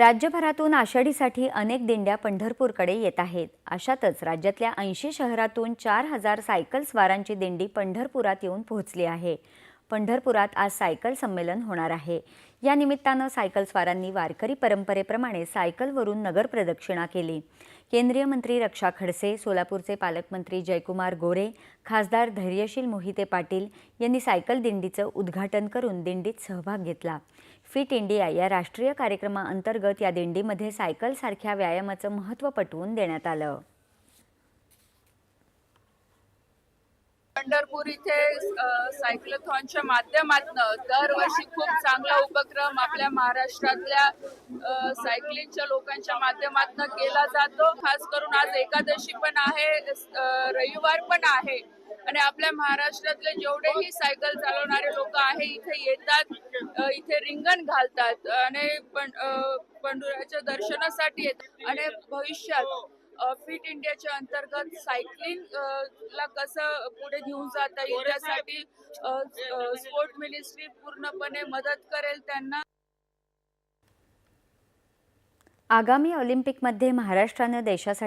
राज्यभरातून आषाढीसाठी अनेक दिंड्या पंढरपूरकडे येत आहेत. अशातच राज्यातल्या ऐंशी शहरातून चार हजार सायकल स्वारांची दिंडी पंढरपुरात येऊन पोहोचली आहे. पंढरपुरात आज सायकल संमेलन होणार आहे. या निमित्तानं सायकल स्वारांनी वारकरी परंपरेप्रमाणे सायकलवरून नगर प्रदक्षिणा केली. केंद्रीय मंत्री रक्षा खडसे सोलापूरचे पालकमंत्री जयकुमार गोरे खासदार धैर्यशील मोहिते पाटील यांनी सायकल दिंडीचं उद्घाटन करून दिंडीत सहभाग घेतला. फिट इंडिया या राष्ट्रीय कार्यक्रमाअंतर्गत या दिंडीमध्ये सायकलसारख्या व्यायामाचं महत्त्व पटवून देण्यात आलं. पंढरपूर इथे अ, सायक्लोथॉनच्या माध्यमातून दरवर्षी खूप चांगला उपक्रम आपल्या महाराष्ट्रातल्या सायकलिंगच्या लोकांच्या माध्यमातून केला जातो. खास करून आज एकादशी पण आहे रविवार पण आहे. आणि आपल्या महाराष्ट्रातले जेवढेही सायकल चालवणारे लोक आहे इथे येतात इथे रिंगण घालतात. आणि पण पंढुराच्या दर्शनासाठी येतात. आणि भविष्यात फिट इंडियाच्या अंतर्गत सायकलिंग ला कसं पुढे घेऊन जाता येईल त्यासाठी स्पोर्ट मिनिस्ट्री पूर्णपणे मदत करेल त्यांना. आगामी ऑलिम्पिकमध्ये महाराष्ट्रानं देशासाठी